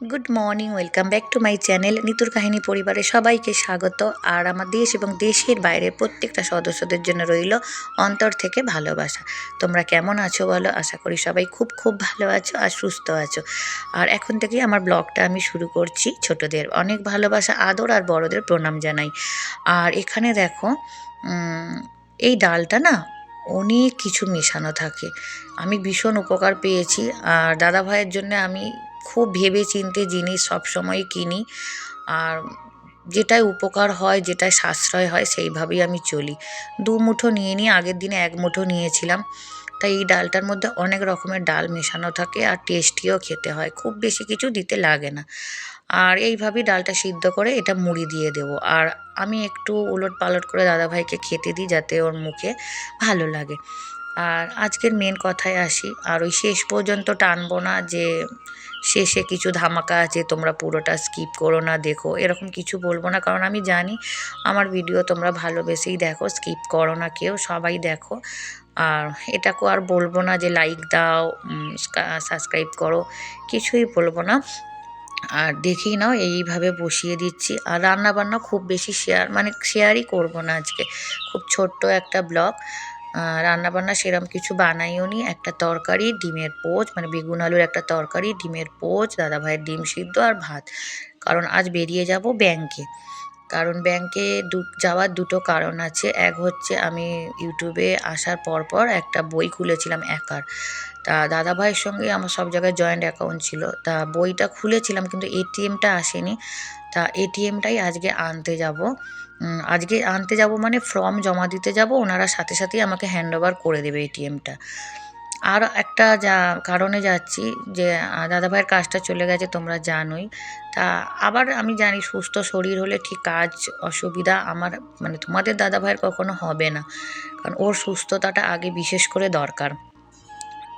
Good morning welcome back to my channel নিতুর কাহিনী পরিবারে সবাইকে স্বাগত। আর আমার দেশ এবং দেশের বাইরের প্রত্যেকটা সদস্যদের জন্য রইল অন্তর থেকে ভালোবাসা। তোমরা কেমন আছো বলো? আশা করি সবাই খুব খুব ভালো আছো আর সুস্থ আছো। আর এখন থেকেই আমার ব্লগটা আমি শুরু করছি ছোটদের। অনেক ভালোবাসা, আদর আর বড়দের প্রণাম জানাই। আর এখানে দেখো এই ডালটা না অনেক কিছু মেশানো থাকে। আমি ভীষণ উপকার পেয়েছি। আর দাদা ভাইয়ের জন্য আমি খুব ভেবে চিন্তে জিনিস সবসময় কিনি। আর যেটাই উপকার হয় যেটায় সাশ্রয় হয়, সেইভাবেই আমি চলি। দু মুঠো নিয়ে নিই আগের দিনে এক মুঠো নিয়েছিলাম। তাই এই ডালটার মধ্যে অনেক রকমের ডাল মেশানো থাকে আর টেস্টিও খেতে হয়। খুব বেশি কিছু দিতে লাগে না। আর এইভাবেই ডালটা সিদ্ধ করে এটা মুড়ি দিয়ে দেবো। আর আমি একটু উলট পালট করে দাদাভাইকে খেতে দিই যাতে ওর মুখে ভালো লাগে। আর আজকের মেন কথায় আসি। আর ওই শেষ পর্যন্ত টানবো না যে, শেষে কিছু ধামাকা আছে, তোমরা পুরোটা স্কিপ করো না, দেখো। এরকম কিছু বলব না, কারণ আমি জানি আমার ভিডিও তোমরা ভালোবেসেই দেখো স্কিপ করো না কেউ, সবাই দেখো। আর এটাকেও আর বলব না যে লাইক দাও সাবস্ক্রাইব করো, কিছুই বলব না। আর দেখি নাও, এইভাবে বসিয়ে দিচ্ছি। আর রান্না বান্না খুব বেশি শেয়ার মানে শেয়ারই করব না আজকে। খুব ছোট্ট একটা ব্লগ রান্নাবান্না সেরম কিছু বানাইও নি। একটা তরকারি, ডিমের পোচ মানে বেগুন আলুর একটা তরকারি, ডিমের পোচ, দাদাভাইয়ের ডিম সিদ্ধ আর ভাত। কারণ আজ বেরিয়ে যাব ব্যাংকে কারণ ব্যাংকে দু, যাওয়ার দুটো কারণ আছে। এক হচ্ছে আমি ইউটিউবে আসার পর পর একটা বই খুলেছিলাম একার। তা দাদা ভাইয়ের সঙ্গে আমার সব জায়গায় জয়েন্ট অ্যাকাউন্ট ছিল। তা বইটা খুলেছিলাম কিন্তু এটিএমটা আসেনি। তা এটিএমটাই আজকে আনতে যাব। আজকে আনতে যাব মানে ফর্ম জমা দিতে যাব, ওনারা সাথে সাথেই আমাকে হ্যান্ড ওভার করে দেবে এটিএমটা আর একটা যা, কারণে যাচ্ছি যে দাদাভাইয়ের কাজটা চলে গেছে, তোমরা জানোই। তা আবার আমি জানি সুস্থ শরীর হলে ঠিক কাজ অসুবিধা আমার মানে তোমাদের দাদাভাইয়ের কখনো হবে না। কারণ ওর সুস্থতাটা আগে বিশেষ করে দরকার।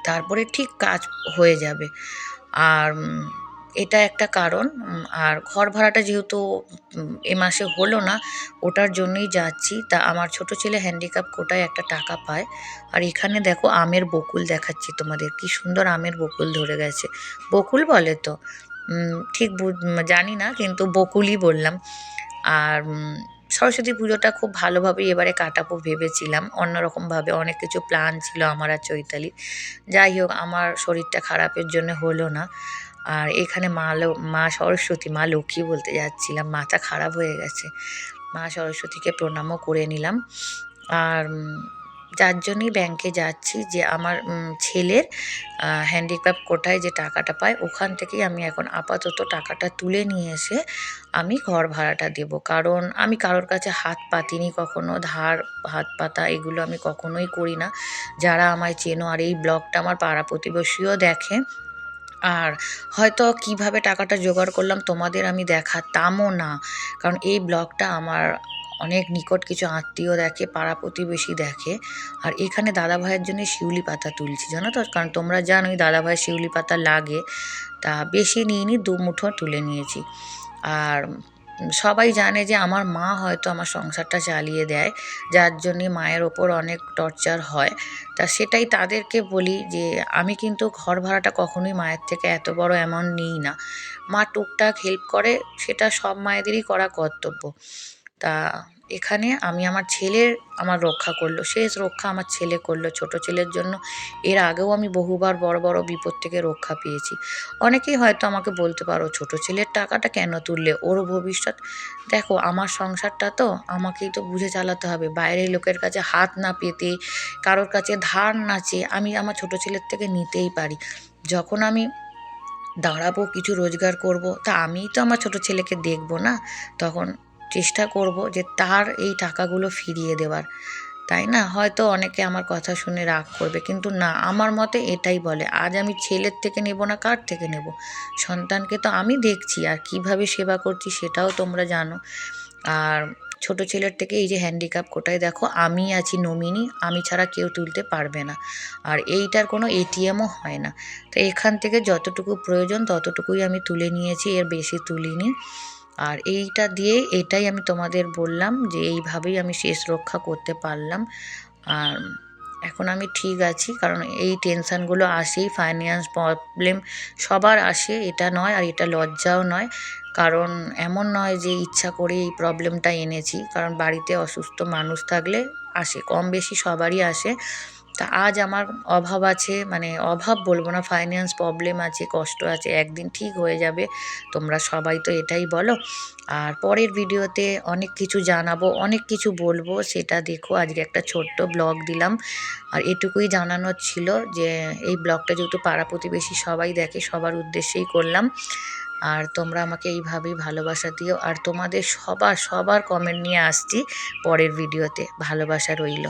তারপরে ঠিক কাজ হয়ে যাবে। আর এটা একটা কারণ আর ঘর ভাড়াটা যেহেতু এ মাসে হলো না, ওটার জন্যই যাচ্ছি। তা আমার ছোট ছেলে হ্যান্ডিক্যাপ কোটায় একটা টাকা পায়। আর এখানে দেখো আমের বকুল দেখাচ্ছি তোমাদের, কি সুন্দর আমের বকুল ধরে গেছে। বকুল বলে তো ঠিক জানি না, কিন্তু বকুলই বললাম। আর সরস্বতী পুজোটা খুব ভালোভাবেই এবারে কাটাবো ভেবেছিলাম। অন্যরকমভাবে অনেক কিছু প্ল্যান ছিল আমার আর চৈতালি। যাই হোক, আমার শরীরটা খারাপের জন্য হলো না। আর এখানে মা মা সরস্বতী, মা লক্ষ্মী বলতে যাচ্ছিলাম। মাথা খারাপ হয়ে গেছে। মা সরস্বতীকে প্রণামও করে নিলাম। আর যার জন্যই ব্যাংকে যাচ্ছি যে আমার ছেলের হ্যান্ডিক্রাফট কোটায় যে টাকাটা পায়, ওখান থেকেই আমি এখন আপাতত টাকাটা তুলে নিয়ে এসে আমি ঘর ভাড়াটা দেব। কারণ আমি কারোর কাছে হাত পাতিনি কখনো, ধার, হাত পাতা এগুলো আমি কখনোই করি না। যারা আমায় চেনো আর এই ব্লগটা আমার পাড়া প্রতিবেশীও দেখে, আর হয়তো কীভাবে টাকাটা জোগাড় করলাম তোমাদের আমি দেখাতামও না। কারণ এই ব্লগটা আমার অনেক নিকট কিছু আত্মীয় দেখে, পাড়া প্রতিবেশী দেখে। আর এখানে দাদা ভাইয়ের জন্য শিউলি পাতা তুলছি, জানো তো? কারণ তোমরা জানোই দাদা ভাইয়ের শিউলি পাতা লাগে। তা বেশি নিইনি, দু মুঠো তুলে নিয়েছি। আর সবাই জানে যে আমার মা হয়তো আমার সংসারটা চালিয়ে দেয়, যার জন্যে মায়ের ওপর অনেক টর্চার হয়। তা সেটাই তাদেরকে বলি যে, আমি কিন্তু ঘর ভাড়াটা কখনোই মায়ের থেকে এত বড় অ্যামাউন্ট নিই না। মা টুকটাক হেল্প করে, সেটা সব মায়েদেরই করা কর্তব্য। তা এখানে আমি আমার ছেলের আমার রক্ষা করল। শেষ রক্ষা আমার ছেলে করল ছোট ছেলের জন্য। এর আগেও আমি বহুবার বড় বড় বিপদ থেকে রক্ষা পেয়েছি। অনেকেই হয়তো আমাকে বলতে পারো, ছোট ছেলের টাকাটা কেন তুললে? ওর ভবিষ্যৎ? দেখো, আমার সংসারটা তো আমাকেই তো বুঝে চালাতে হবে। বাইরের লোকের কাছে হাত না পেতে, কারোর কাছে ধার না চেয়ে আমি আমার ছোট ছেলের থেকে নিতেই পারি। যখন আমি দাঁড়াবো, কিছু রোজগার করব, তা আমিই তো আমার ছোট ছেলেকে দেখব না? তখন চেষ্টা করব যে তার এই টাকাগুলো ফিরিয়ে দেওয়ার। তাই না? হয়তো অনেকে আমার কথা শুনে রাগ করবে, কিন্তু না, আমার মতে এটাই বলে, আজ আমি ছেলের থেকে নেব না কার থেকে নেব? সন্তানকে তো আমি দেখছি, আর কীভাবে সেবা করছি সেটাও তোমরা জানো। আর ছোট ছেলের থেকে এই যে হ্যান্ডিক্যাপ কোটায় দেখো, আমি আছি নমিনি, আমি ছাড়া কেউ তুলতে পারবে না। আর এইটার কোনো এটিএমও হয় না। তো এখান থেকে যতটুকু প্রয়োজন ততটুকুই আমি তুলে নিয়েছি, এর বেশি তুলিনি। আর এইটা দিয়ে এটাই আমি তোমাদের বললাম যে এইভাবেই আমি শেষ রক্ষা করতে পারলাম। আর এখন আমি ঠিক আছি, কারণ এই টেনশানগুলো আসেই ফাইন্যান্স প্রবলেম সবার আসে, এটা নয় আর এটা লজ্জাও নয়। কারণ এমন নয় যে ইচ্ছা করে এই প্রবলেমটা এনেছি, কারণ বাড়িতে অসুস্থ মানুষ থাকলে আসে, কম বেশি সবারই আসে। তা আজ আমার অভাব আছে মানে অভাব বলব না ফাইন্যান্স প্রবলেম আছে, কষ্ট আছে, একদিন ঠিক হয়ে যাবে। তোমরা সবাই তো এটাই বলো। আর পরের ভিডিওতে অনেক কিছু জানাব, অনেক কিছু বলব, সেটা দেখো। আজকে একটা ছোট্ট ব্লগ দিলাম। আর এটুকুই জানানোর ছিল যে, এই ব্লগটা যেহেতু পাড়া প্রতিবেশী সবাই দেখে, সবার উদ্দেশ্যেই করলাম। আর তোমরা আমাকে এইভাবেই ভালোবাসা দিও। আর তোমাদের সবার সবার কমেন্ট নিয়ে আসছি পরের ভিডিওতে। ভালোবাসা রইল।